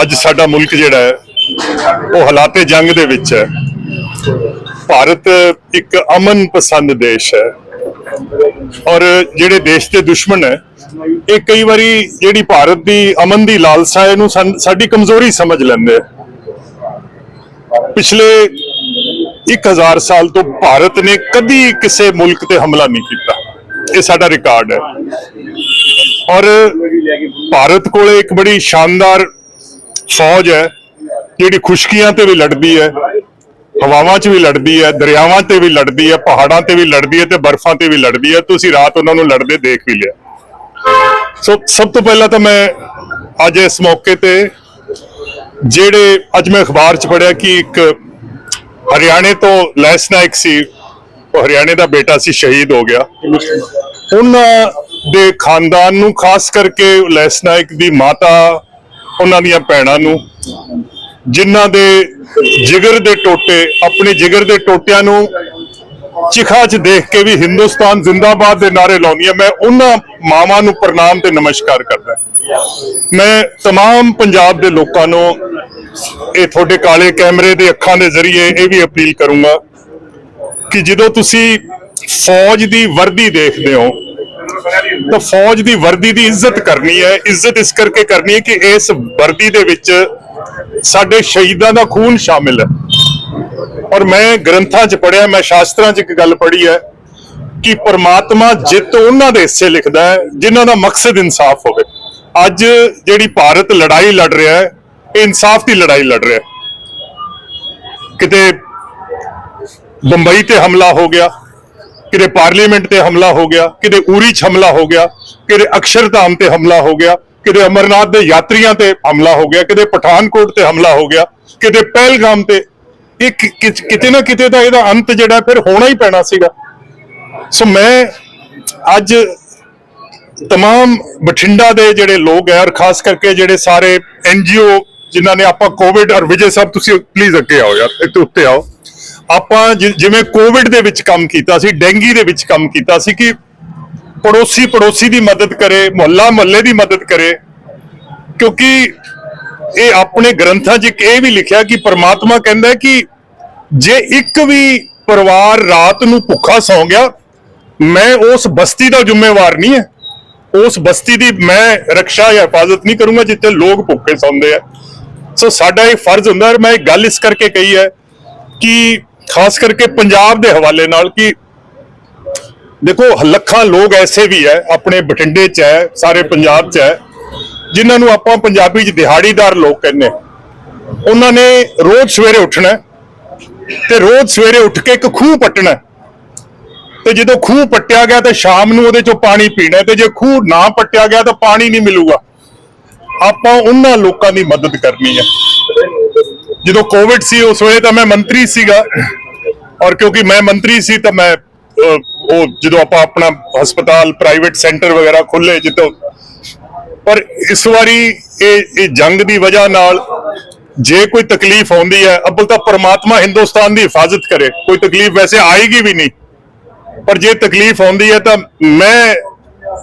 ਅੱਜ ਸਾਡਾ ਮੁਲਕ ਜਿਹੜਾ ਹੈ, ਉਹ ਹਾਲਾਤੇ ਜੰਗ ਦੇ ਵਿੱਚ ਹੈ। ਭਾਰਤ ਇੱਕ ਅਮਨ ਪਸੰਦ ਦੇਸ਼ ਹੈ। ਔਰ ਜਿਹੜੇ ਦੇਸ਼ ਦੇ ਦੁਸ਼ਮਣ ਹੈ, ਇਹ ਕਈ ਵਾਰੀ ਜਿਹੜੀ ਭਾਰਤ ਦੀ ਅਮਨ ਦੀ ਲਾਲਸਾ ਹੈ, ਇਹਨੂੰ ਸਾਡੀ ਕਮਜ਼ੋਰੀ ਸਮਝ ਲੈਂਦੇ ਆ ਪਿਛਲੇ 1000 ਸਾਲ ਤੋਂ ਭਾਰਤ ਨੇ ਕਦੀ ਕਿਸੇ ਮੁਲਕ ਤੇ ਹਮਲਾ ਨਹੀਂ ਕੀਤਾ। ਇਹ ਸਾਡਾ ਰਿਕਾਰਡ ਹੈ। ਔਰ ਭਾਰਤ ਕੋਲੇ ਇੱਕ ਬੜੀ ਸ਼ਾਨਦਾਰ ਫੌਜ ਹੈ, ਜਿਹੜੀ ਖੁਸ਼ਕੀਆਂ ਤੇ ਵੀ ਲੜਦੀ ਹੈ, ਹਵਾਵਾਂ 'ਚ ਵੀ ਲੜਦੀ ਹੈ, ਦਰਿਆਵਾਂ ਤੇ ਵੀ ਲੜਦੀ ਹੈ, ਪਹਾੜਾਂ ਤੇ ਵੀ ਲੜਦੀ ਹੈ ਤੇ ਬਰਫ਼ਾਂ ਤੇ ਵੀ ਲੜਦੀ ਹੈ। ਤੁਸੀਂ ਰਾਤ ਉਹਨਾਂ ਨੂੰ ਲੜਦੇ ਦੇਖ ਵੀ ਲਿਆ। ਸੋ, ਸਭ ਤੋਂ ਪਹਿਲਾਂ ਤਾਂ ਮੈਂ ਅੱਜ ਇਸ ਮੌਕੇ ਤੇ ਜਿਹੜੇ ਅੱਜ ਮੈਂ ਅਖਬਾਰ 'ਚ ਪੜਿਆ ਕਿ ਇੱਕ ਹਰਿਆਣੇ ਤੋਂ ਲੈਸ ਨਾਇਕ ਸੀ, ਉਹ ਹਰਿਆਣੇ ਦਾ ਬੇਟਾ ਸੀ, ਸ਼ਹੀਦ ਹੋ ਗਿਆ। ਉਹਨਾਂ ਦੇ ਖਾਨਦਾਨ ਨੂੰ ਖਾਸ ਕਰਕੇ ਲੈਸ ਨਾਇਕ ਦੀ ਮਾਤਾ ਉਹਨਾਂ ਦੀਆਂ ਭੈਣਾਂ ਨੂੰ ਜਿਨ੍ਹਾਂ ਦੇ ਜਿਗਰ ਦੇ ਟੋਟੇ ਆਪਣੇ ਜਿਗਰ ਦੇ ਟੋਟਿਆਂ ਨੂੰ ਚਿਖਾ 'ਚ ਦੇਖ ਕੇ ਵੀ ਹਿੰਦੁਸਤਾਨ ਜ਼ਿੰਦਾਬਾਦ ਦੇ ਨਾਰੇ ਲਾਉਂਦੀਆਂ ਮੈਂ ਉਹਨਾਂ ਮਾਵਾਂ ਨੂੰ ਪ੍ਰਣਾਮ ਤੇ ਨਮਸਕਾਰ ਕਰਦਾ ਮੈਂ तमाम ਪੰਜਾਬ ਦੇ ਲੋਕਾਂ ਨੂੰ ਇਹ ਤੁਹਾਡੇ ਕਾਲੇ ਕੈਮਰੇ ਦੇ ਅੱਖਾਂ ਦੇ ਜ਼ਰੀਏ ਇਹ ਵੀ ਅਪੀਲ ਕਰੂੰਗਾ ਕਿ ਜਦੋਂ ਤੁਸੀਂ ਫੌਜ ਦੀ ਵਰਦੀ ਦੇਖਦੇ ਹੋ ਤਾਂ ਫੌਜ ਦੀ ਵਰਦੀ ਦੀ ਇੱਜ਼ਤ ਕਰਨੀ ਹੈ, ਇੱਜ਼ਤ ਇਸ ਕਰਕੇ ਕਰਨੀ ਹੈ ਕਿ ਇਸ ਵਰਦੀ ਦੇ ਵਿੱਚ ਸਾਡੇ ਸ਼ਹੀਦਾਂ ਦਾ ਖੂਨ ਸ਼ਾਮਿਲ ਹੈ। ਔਰ ਮੈਂ ਗ੍ਰੰਥਾਂ 'ਚ ਪੜਿਆ ਮੈਂ ਸ਼ਾਸਤਰਾਂ 'ਚ ਇੱਕ ਗੱਲ ਪੜ੍ਹੀ ਹੈ ਕਿ ਪਰਮਾਤਮਾ ਜਿੱਤ ਉਹਨਾਂ ਦੇ ਹਿੱਸੇ ਲਿਖਦਾ ਹੈ, ਜਿਨ੍ਹਾਂ ਦਾ ਮਕਸਦ ਇਨਸਾਫ ਹੋਵੇ। ਅੱਜ ਜਿਹੜੀ ਭਾਰਤ ਲੜਾਈ ਲੜ ਰਿਹਾ ਹੈ, ਇਹ ਇਨਸਾਫ ਦੀ ਲੜਾਈ ਲੜ ਰਿਹਾ ਹੈ। ਕਿਤੇ ਬੰਬਈ ਤੇ ਹਮਲਾ ਹੋ ਗਿਆ ਕਿਤੇ ਪਾਰਲੀਮੈਂਟ ਤੇ ਹਮਲਾ ਹੋ ਗਿਆ ਕਿਤੇ ਉਰੀ 'ਚ ਹਮਲਾ ਹੋ ਗਿਆ ਕਿਤੇ ਅਕਸ਼ਰਧਾਮ ਤੇ ਹਮਲਾ ਹੋ ਗਿਆ ਕਿਤੇ ਅਮਰਨਾਥ ਦੇ ਯਾਤਰੀਆਂ ਤੇ ਹਮਲਾ ਹੋ ਗਿਆ ਕਿਤੇ ਪਠਾਨਕੋਟ ਤੇ ਹਮਲਾ ਹੋ ਗਿਆ ਕਿਤੇ ਪਹਿਲਗਾਮ ਤੇ ਇਹ ਕਿ- ਕਿ- ਕਿਤੇ ਨਾ ਕਿਤੇ ਤਾਂ ਇਹਦਾ ਅੰਤ ਜਿਹੜਾ ਫਿਰ ਹੋਣਾ ਹੀ ਪੈਣਾ ਸੀਗਾ ਸੋ ਮੈਂ ਅੱਜ तमाम ਬਠਿੰਡਾ ਦੇ ਜਿਹੜੇ ਲੋਕ ਹੈ ਔਰ ਖਾਸ ਕਰਕੇ ਜਿਹੜੇ ਸਾਰੇ ਐਨਜੀਓ ਜਿਨ੍ਹਾਂ ਨੇ ਆਪਾਂ ਕੋਵਿਡ ਔਰ ਵਿਜੇ ਸਾਹਿਬ ਤੁਸੀਂ ਪਲੀਜ਼ ਅੱਗੇ ਆਓ ਯਾਰ ਇੱਥੇ ਉੱਤੇ ਆਓ ਆਪਾਂ ਜਿ- ਜਿਵੇਂ ਕੋਵਿਡ ਦੇ ਵਿੱਚ ਕੰਮ ਕੀਤਾ ਸੀ, ਡੈਂਗੀ ਦੇ ਵਿੱਚ ਕੰਮ ਕੀਤਾ ਸੀ ਕਿ ਪੜੋਸੀ ਪੜੋਸੀ ਦੀ ਮਦਦ ਕਰੇ ਮੁਹੱਲਾ ਮੁਹੱਲੇ ਦੀ ਮਦਦ ਕਰੇ, ਕਿਉਂਕਿ ਇਹ ਆਪਣੇ ਗ੍ਰੰਥਾਂ 'ਚ ਇੱਕ ਇਹ ਵੀ ਲਿਖਿਆ ਕਿ ਪ੍ਰਮਾਤਮਾ ਕਹਿੰਦਾ ਕਿ ਜੇ ਇੱਕ ਵੀ ਪਰਿਵਾਰ ਰਾਤ ਨੂੰ ਭੁੱਖਾ ਸੌਂ ਗਿਆ, ਮੈਂ ਉਸ ਬਸਤੀ ਦਾ ਜ਼ਿੰਮੇਵਾਰ ਨਹੀਂ ਹੈ। ਉਸ ਬਸਤੀ ਦੀ ਮੈਂ ਰੱਖਿਆ ਜਾਂ ਹਿਫਾਜ਼ਤ ਨਹੀਂ ਕਰੂੰਗਾ ਜਿੱਥੇ ਲੋਕ ਭੁੱਖੇ ਸੌਂਦੇ ਆ। ਸੋ ਸਾਡਾ ਇਹ ਫਰਜ਼ ਹੁੰਦਾ ਹੈ, ਮੈਂ ਇਹ ਗੱਲ ਇਸ ਕਰਕੇ ਕਹੀ ਹੈ ਕਿ ਖਾਸ ਕਰਕੇ ਪੰਜਾਬ ਦੇ ਹਵਾਲੇ ਨਾਲ ਕਿ ਦੇਖੋ, ਲੱਖਾਂ ਲੋਕ ਐਸੇ ਵੀ ਹੈ ਆਪਣੇ ਬਠਿੰਡੇ 'ਚ ਹੈ ਸਾਰੇ ਪੰਜਾਬ 'ਚ ਹੈ ਜਿਨ੍ਹਾਂ ਨੂੰ ਆਪਾਂ ਪੰਜਾਬੀ 'ਚ ਦਿਹਾੜੀਦਾਰ ਲੋਕ ਕਹਿੰਦੇ ਉਹਨਾਂ ਨੇ ਰੋਜ਼ ਸਵੇਰੇ ਉੱਠਣਾ ਹੈ ਤੇ ਰੋਜ਼ ਸਵੇਰੇ ਉੱਠ ਕੇ ਇੱਕ ਖੂਹ ਪੱਟਣਾ ਹੈ। ਤੇ ਜਦੋਂ ਖੂਹ ਪੱਟਿਆ ਗਿਆ ਤਾਂ ਸ਼ਾਮ ਨੂੰ ਉਹਦੇ ਚੋਂ ਪਾਣੀ ਪੀਣਾ ਹੈ ਤੇ ਜੇ ਖੂਹ ਨਾ ਪੱਟਿਆ ਗਿਆ ਤਾਂ ਪਾਣੀ ਨਹੀਂ ਮਿਲੂਗਾ। ਆਪਾਂ ਉਹਨਾਂ ਲੋਕਾਂ ਦੀ ਮਦਦ ਕਰਨੀ ਹੈ ਜਦੋਂ ਕੋਵਿਡ ਸੀ, ਉਸ ਵੇਲੇ ਤਾਂ ਮੈਂ ਮੰਤਰੀ ਸੀਗਾ। ਔਰ ਕਿਉਂਕਿ ਮੈਂ ਮੰਤਰੀ ਸੀ ਤਾਂ ਮੈਂ ਉਹ ਜਦੋਂ ਆਪਾਂ ਆਪਣਾ ਹਸਪਤਾਲ ਪ੍ਰਾਈਵੇਟ ਸੈਂਟਰ ਵਗੈਰਾ ਖੁੱਲੇ ਜਿੱਤੋਂ ਪਰ ਇਸ ਵਾਰੀ ਇਹ ਇਹ ਜੰਗ ਦੀ ਵਜ੍ਹਾ ਨਾਲ ਜੇ ਕੋਈ ਤਕਲੀਫ ਆਉਂਦੀ ਹੈ, ਅੱਬਲ ਤਾਂ ਪਰਮਾਤਮਾ ਹਿੰਦੁਸਤਾਨ ਦੀ ਹਿਫਾਜ਼ਤ ਕਰੇ, ਕੋਈ ਤਕਲੀਫ ਵੈਸੇ ਆਏਗੀ ਵੀ ਨਹੀਂ। ਪਰ ਜੇ ਤਕਲੀਫ ਆਉਂਦੀ ਹੈ ਤਾਂ ਮੈਂ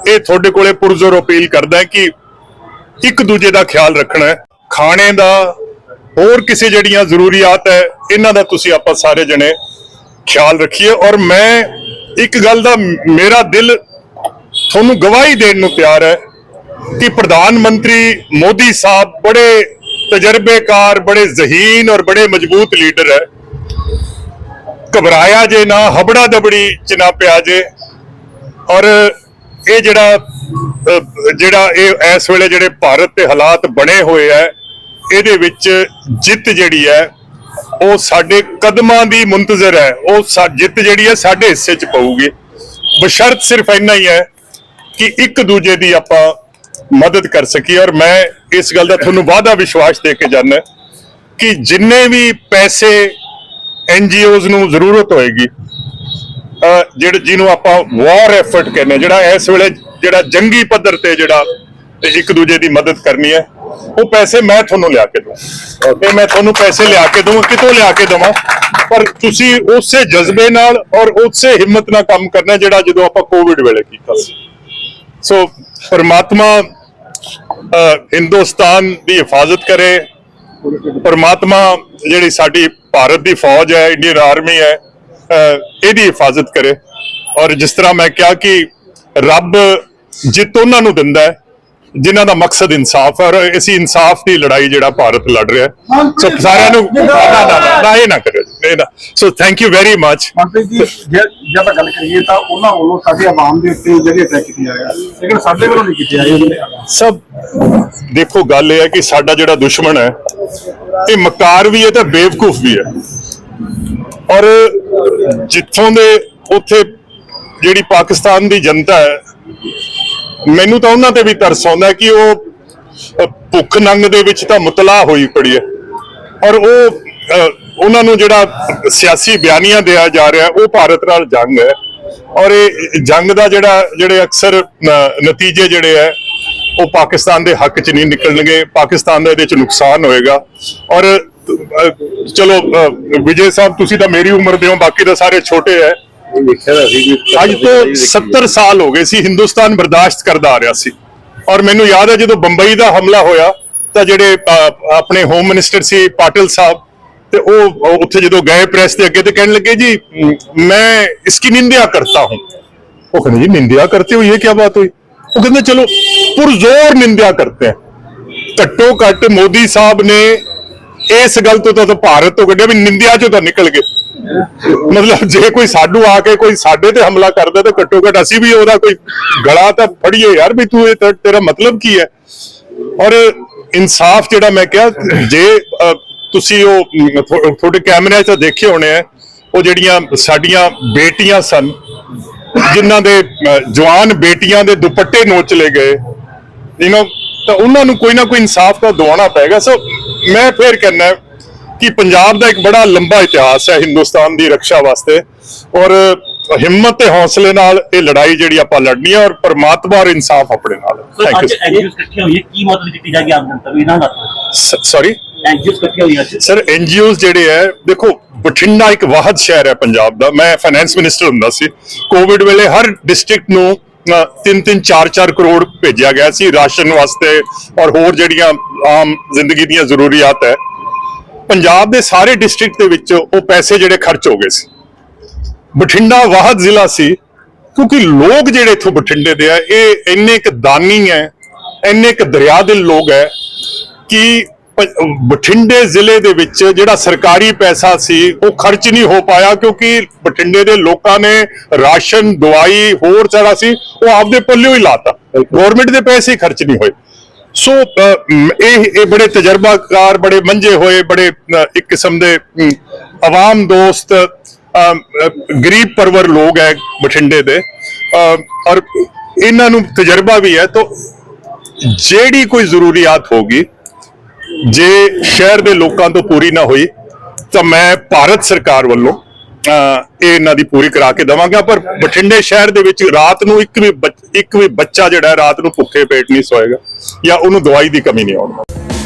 ਇਹ ਤੁਹਾਡੇ ਕੋਲੇ ਪੁਰਜ਼ੋਰ ਅਪੀਲ ਕਰਦਾ ਕਿ ਇੱਕ ਦੂਜੇ ਦਾ ਖਿਆਲ ਰੱਖਣਾ ਖਾਣੇ ਦਾ ਹੋਰ ਕਿਸੇ ਜਿਹੜੀਆਂ ਜ਼ਰੂਰੀਆਤ ਹੈ, ਇਹਨਾਂ ਦਾ ਤੁਸੀਂ ਆਪਾਂ ਸਾਰੇ ਜਣੇ ਖਿਆਲ ਰੱਖੀਏ ਔਰ ਮੈਂ ਇੱਕ ਗੱਲ ਦਾ ਮੇਰਾ ਦਿਲ ਤੁਹਾਨੂੰ ਗਵਾਹੀ ਦੇਣ ਨੂੰ ਤਿਆਰ ਹੈ ਕਿ ਪ੍ਰਧਾਨ ਮੰਤਰੀ ਮੋਦੀ ਸਾਹਿਬ ਬੜੇ ਤਜਰਬੇਕਾਰ, ਬੜੇ ਜ਼ਹੀਨ ਔਰ ਬੜੇ ਮਜ਼ਬੂਤ ਲੀਡਰ ਹੈ। ਘਬਰਾਇਆ ਜੇ ਨਾ, ਹਬੜਾ ਦਬੜੀ ਚ ਨਾ ਪਿਆ ਜੇ। ਔਰ ਇਹ ਜਿਹੜਾ ਜਿਹੜਾ ਇਹ ਇਸ ਵੇਲੇ ਜਿਹੜੇ ਭਾਰਤ 'ਤੇ ਹਾਲਾਤ ਬਣੇ ਹੋਏ ਹੈ, ਇਹਦੇ ਵਿੱਚ ਜਿੱਤ ਜਿਹੜੀ ਹੈ ਉਹ ਸਾਡੇ ਕਦਮਾਂ ਦੀ ਮੁੰਤਜ਼ਰ ਹੈ। ਉਹ ਸਾ- ਜਿੱਤ ਜਿਹੜੀ ਹੈ ਸਾਡੇ ਹਿੱਸੇ 'ਚ ਪਊਗੀ। ਬਸ਼ਰਤ ਸਿਰਫ ਇੰਨਾ ਹੀ ਹੈ ਕਿ ਇੱਕ ਦੂਜੇ ਦੀ ਆਪਾਂ ਮਦਦ ਕਰ ਸਕੀਏ। ਔਰ ਮੈਂ ਇਸ ਗੱਲ ਦਾ ਤੁਹਾਨੂੰ ਵਾਅਦਾ ਵਿਸ਼ਵਾਸ ਦੇ ਕੇ ਜਾਣਾ ਕਿ ਜਿੰਨੇ ਵੀ ਪੈਸੇ ਐਨਜੀਓਜ਼ ਨੂੰ ਜ਼ਰੂਰਤ ਹੋਏਗੀ ਜਿਹੜੇ ਜਿਹਨੂੰ ਆਪਾਂ ਵਾਰ ਐਫਰਟ ਕਹਿੰਦੇ ਹਾਂ, ਜਿਹੜਾ ਇਸ ਵੇਲੇ ਜਿਹੜਾ ਜੰਗੀ ਪੱਧਰ ਤੇ ਜਿਹੜਾ ਇੱਕ ਦੂਜੇ ਦੀ ਮਦਦ ਕਰਨੀ ਹੈ ਉਹ ਪੈਸੇ ਮੈਂ ਤੁਹਾਨੂੰ ਲਿਆ ਕੇ ਦੂੰ ਇਹ ਮੈਂ ਤੁਹਾਨੂੰ ਪੈਸੇ ਲਿਆ ਕੇ ਦੂੰ ਕਿਤੋਂ ਲਿਆ ਕੇ ਦਵਾਂ? ਪਰ ਤੁਸੀਂ ਉਸੇ ਜਜ਼ਬੇ ਨਾਲ ਔਰ ਉਸੇ ਹਿੰਮਤ ਨਾਲ ਕੰਮ ਕਰਨਾ ਜਿਹੜਾ ਜਦੋਂ ਆਪਾਂ ਕੋਵਿਡ ਵੇਲੇ ਕੀਤਾ ਸੀ। ਸੋ ਪਰਮਾਤਮਾ ਹਿੰਦੁਸਤਾਨ ਦੀ ਹਿਫਾਜ਼ਤ ਕਰੇ। ਪਰਮਾਤਮਾ ਜਿਹੜੀ ਸਾਡੀ ਭਾਰਤ ਦੀ ਫੌਜ ਹੈ ਇੰਡੀਅਨ ਆਰਮੀ ਹੈ ਇਹਦੀ ਹਿਫਾਜ਼ਤ ਕਰੇ। ਔਰ ਜਿਸ ਤਰ੍ਹਾਂ ਮੈਂ ਕਿਹਾ ਕਿ ਰੱਬ ਜਿੱਤ ਉਹਨਾਂ ਨੂੰ ਦਿੰਦਾ ਹੈ ਜਿਨ੍ਹਾਂ ਦਾ ਮਕਸਦ ਇਨਸਾਫ ਹੈ ਔਰ ਇਸੇ ਇਨਸਾਫ ਦੀ ਲੜਾਈ ਜਿਹੜਾ ਭਾਰਤ ਲੜ ਰਿਹਾ ਹੈ। ਸੋ ਸਾਰਿਆਂ ਨੂੰ ਨਾ ਨਾ ਨਾ, ਇਹ ਨਾ ਕਰਿਓ ਜੀ, ਇਹ ਨਾ। So thank you very much ਜੀ ਜੇ ਆਪਾਂ ਗੱਲ ਕਰੀਏ ਤਾਂ ਉਹਨਾਂ ਵੱਲੋਂ ਸਾਡੀ ਆਵਾਮ ਦੇ ਉੱਤੇ ਜਿਹੜੇ ਅਟੈਕ ਕੀਤੇ ਰਿਹਾ ਲੇਕਿਨ ਸਾਡੇ ਵੱਲੋਂ ਨਹੀਂ ਕੀਤੇ ਰਹੇ ਸਭ ਦੇਖੋ ਗੱਲ ਇਹ ਹੈ ਕਿ ਸਾਡਾ ਜਿਹੜਾ ਦੁਸ਼ਮਣ ਹੈ ਇਹ ਮਕਾਰ ਵੀ ਹੈ ਤੇ ਬੇਵਕੂਫ ਵੀ ਹੈ। ਔਰ ਜਿੱਥੋਂ ਦੇ ਉੱਥੇ ਜਿਹੜੀ ਪਾਕਿਸਤਾਨ ਦੀ ਜਨਤਾ ਹੈ ਮੈਨੂੰ ਤਾਂ ਉਹਨਾਂ ਤੇ ਵੀ ਤਰਸ ਆਉਂਦਾ ਕਿ ਉਹ ਭੁੱਖ ਨੰਗ ਦੇ ਵਿੱਚ ਤਾਂ ਮੁਤਲਾ ਹੋਈ ਪੜੀ ਹੈ। ਔਰ ਉਹ ਉਹਨਾਂ ਨੂੰ ਜਿਹੜਾ ਸਿਆਸੀ ਬਿਆਨੀਆਂ ਦਿਆ ਜਾ ਰਿਹਾ ਉਹ ਭਾਰਤ ਨਾਲ ਜੰਗ ਹੈ। ਔਰ ਇਹ ਜੰਗ ਦਾ ਜਿਹੜਾ, ਜਿਹੜੇ ਅਕਸਰ ਨਤੀਜੇ ਜਿਹੜੇ ਹੈ, ਉਹ ਪਾਕਿਸਤਾਨ ਦੇ ਹੱਕ 'ਚ ਨਹੀਂ ਨਿਕਲਣਗੇ। ਪਾਕਿਸਤਾਨ ਦਾ ਇਹਦੇ 'ਚ ਨੁਕਸਾਨ ਹੋਏਗਾ। ਔਰ ਚਲੋ ਵਿਜੇ ਸਾਹਿਬ, ਤੁਸੀਂ ਤਾਂ ਮੇਰੀ ਉਮਰ ਦੇ ਹੋ ਬਾਕੀ ਤਾਂ ਸਾਰੇ ਛੋਟੇ ਹੈ। ਅੱਜ ਤੋਂ 70 ਸਾਲ ਹੋ ਗਏ ਸੀ ਹਿੰਦੁਸਤਾਨ ਬਰਦਾਸ਼ਤ ਕਰਦਾ ਆ ਰਿਹਾ ਸੀ। ਔਰ ਮੈਨੂੰ ਯਾਦ ਹੈ ਜਦੋਂ ਬੰਬਈ ਦਾ ਹਮਲਾ ਹੋਇਆ ਤਾਂ ਜਿਹੜੇ ਆਪਣੇ ਹੋਮ ਮਿਨਿਸਟਰ ਸੀ ਪਾਟਿਲ ਸਾਹਿਬ ਤੇ ਉਹ ਉੱਥੇ ਜਦੋਂ ਗਏ ਪ੍ਰੈਸ ਦੇ ਅੱਗੇ ਤੇ ਕਹਿਣ ਲੱਗੇ ਜੀ ਮੈਂ ਇਸ ਦੀ ਨਿੰਦਿਆ ਕਰਤਾ ਹੂੰ। ਉਹ ਕਹਿੰਦੇ ਜੀ ਨਿੰਦਿਆ ਕਰਤੇ ਹੋ ਇਹ ਕੀ ਬਾਤ ਹੋਈ? ਉਹ ਕਹਿੰਦੇ ਚਲੋ ਪੁਰਜ਼ੋਰ ਨਿੰਦਿਆ ਕਰਤੇ ਹੈ ਘੱਟੋ ਘੱਟ ਮੋਦੀ ਸਾਹਿਬ ਨੇ ਇਸ ਗੱਲ ਤੋਂ ਤਾਂ ਭਾਰਤ ਤੋਂ ਕੱਢਿਆ ਵੀ ਨਿੰਦਿਆ ਚੋਂ ਤਾਂ ਨਿਕਲ ਗਏ। ਮਤਲਬ ਜੇ ਕੋਈ ਸਾਡੂ ਆ ਕੇ ਕੋਈ ਸਾਡੇ ਤੇ ਹਮਲਾ ਕਰਦਾ ਤਾਂ ਘੱਟੋ ਘੱਟ ਅਸੀਂ ਵੀ ਉਹਦਾ ਕੋਈ ਗਲਾ ਤਾਂ ਫੜੀਏ ਯਾਰ ਵੀ ਤੂੰ ਇਹ ਤੇਰਾ ਮਤਲਬ ਕੀ ਹੈ? ਔਰ ਇਨਸਾਫ ਜਿਹੜਾ ਮੈਂ ਕਿਹਾ, ਜੇ ਤੁਸੀਂ ਉਹ ਤੁਹਾਡੇ ਕੈਮਰਿਆਂ 'ਚ ਦੇਖੇ ਹੋਣੇ ਆ, ਉਹ ਜਿਹੜੀਆਂ ਸਾਡੀਆਂ ਬੇਟੀਆਂ ਸਨ, ਜਿਨ੍ਹਾਂ ਦੇ ਜਵਾਨ ਬੇਟੀਆਂ ਦੇ ਦੁਪੱਟੇ ਨੋਚ ਲਏ ਗਏ ਯੂ نو ਤਾਂ ਉਹਨਾਂ ਨੂੰ ਕੋਈ ਨਾ ਕੋਈ ਇਨਸਾਫ ਤਾਂ ਦਿਵਾਉਣਾ ਪਏਗਾ। ਸੋ ਮੈਂ ਫੇਰ ਕਹਿੰਦਾ ਕਿ ਪੰਜਾਬ ਦਾ ਇੱਕ ਬੜਾ ਲੰਬਾ ਇਤਿਹਾਸ ਹੈ ਹਿੰਦੁਸਤਾਨ ਦੀ ਰੱਖਿਆ ਵਾਸਤੇ ਔਰ ਹਿੰਮਤ ਤੇ ਹੌਸਲੇ ਨਾਲ ਇਹ ਲੜਾਈ ਜਿਹੜੀ ਆਪਾਂ ਲੜਨੀ ਹੈ ਔਰ ਪਰਮਾਤਮਾ ਔਰ ਇਨਸਾਫ ਆਪਣੇ ਨਾਲ ਥੈਂਕ ਯੂ ਐਨਜੀਓਸ ਇਕੱਠੀਆਂ ਹੋਈਆਂ ਕੀ ਮਦਦ ਕੀਤੀ ਜਾਏਗੀ ਆਮ ਜਨਤਾ ਨੂੰ? ਇਹਨਾਂ ਦਾ ਸੌਰੀ ਐਨਜੀਓਸ ਹੋਈਆਂ ਸਰ ਜਿਹੜੇ ਹੈ ਦੇਖੋ ਬਠਿੰਡਾ ਇੱਕ ਵਾਹਦ ਸ਼ਹਿਰ ਹੈ ਪੰਜਾਬ ਦਾ। ਮੈਂ ਫਾਈਨੈਂਸ ਮਿਨਿਸਟਰ ਹੁੰਦਾ ਸੀ। ਕੋਵਿਡ ਵੇਲੇ ਹਰ ਡਿਸਟ੍ਰਿਕਟ ਨੂੰ 3-3 4-4 ਕਰੋੜ ਭੇਜਿਆ ਗਿਆ ਸੀ ਰਾਸ਼ਨ ਵਾਸਤੇ ਔਰ ਹੋਰ ਜਿਹੜੀਆਂ ਆਮ ਜ਼ਿੰਦਗੀ ਦੀਆਂ ਜ਼ਰੂਰੀਅਤ ਹੈ। ਪੰਜਾਬ ਦੇ ਸਾਰੇ ਡਿਸਟ੍ਰਿਕਟ ਦੇ ਵਿੱਚ ਉਹ ਪੈਸੇ ਜਿਹੜੇ ਖਰਚ ਹੋ ਗਏ ਸੀ। ਬਠਿੰਡਾ ਵਾਹਦ ਜ਼ਿਲ੍ਹਾ ਸੀ ਕਿਉਂਕਿ ਲੋਕ ਜਿਹੜੇ ਇੱਥੋਂ ਬਠਿੰਡੇ ਦੇ ਆ ਇਹ ਇੰਨੇ ਕੁ ਦਾਨੀ ਹੈ ਇੰਨੇ ਕੁ ਦਰਿਆ ਦਿਲ ਲੋਕ ਹੈ ਕਿ ਬਠਿੰਡੇ ਜ਼ਿਲ੍ਹੇ ਦੇ ਵਿੱਚ ਜਿਹੜਾ ਸਰਕਾਰੀ ਪੈਸਾ ਸੀ ਉਹ ਖਰਚ ਨਹੀਂ ਹੋ ਪਾਇਆ ਕਿਉਂਕਿ ਬਠਿੰਡੇ ਦੇ ਲੋਕਾਂ ਨੇ ਰਾਸ਼ਨ ਦਵਾਈ ਹੋਰ ਸਾਰਾ ਸੀ ਉਹ ਆਪਦੇ ਪੱਲਿਓ ਹੀ ਲਾਤਾ। ਗਵਰਨਮੈਂਟ ਦੇ ਪੈਸੇ ਖਰਚ ਨਹੀਂ ਹੋਏ। ਸੋ ਇਹ ਇਹ ਬੜੇ ਤਜਰਬਾਕਾਰ, ਬੜੇ ਮੰਝੇ ਹੋਏ, ਬੜੇ ਇੱਕ ਕਿਸਮ ਦੇ ਆਵਾਮ ਦੋਸਤ ਗਰੀਬ ਪਰਵਰ ਲੋਕ ਹੈ ਬਠਿੰਡੇ ਦੇ। ਔਰ ਇਹਨਾਂ ਨੂੰ ਤਜਰਬਾ ਵੀ ਹੈ, ਤਾਂ ਜਿਹੜੀ ਕੋਈ ਜ਼ਰੂਰੀਅਤ ਹੋਗੀ ਜੇ ਸ਼ਹਿਰ ਦੇ ਲੋਕਾਂ ਤੋਂ ਪੂਰੀ ਨਾ ਹੋਈ, ਤਾਂ ਮੈਂ ਭਾਰਤ ਸਰਕਾਰ ਵੱਲੋਂ ਇਹ ਇਹਨਾਂ ਦੀ ਪੂਰੀ ਕਰਾ ਕੇ ਦਵਾਂਗਾ। ਪਰ ਬਠਿੰਡੇ ਸ਼ਹਿਰ ਦੇ ਵਿੱਚ ਰਾਤ ਨੂੰ ਇੱਕ ਵੀ ਇੱਕ ਵੀ ਬੱਚਾ ਜਿਹੜਾ ਰਾਤ ਨੂੰ ਭੁੱਖੇ ਪੇਟ ਨਹੀਂ ਸੋਏਗਾ ਜਾਂ ਉਹਨੂੰ ਦਵਾਈ ਦੀ ਕਮੀ ਨਹੀਂ ਆਉਣੀ।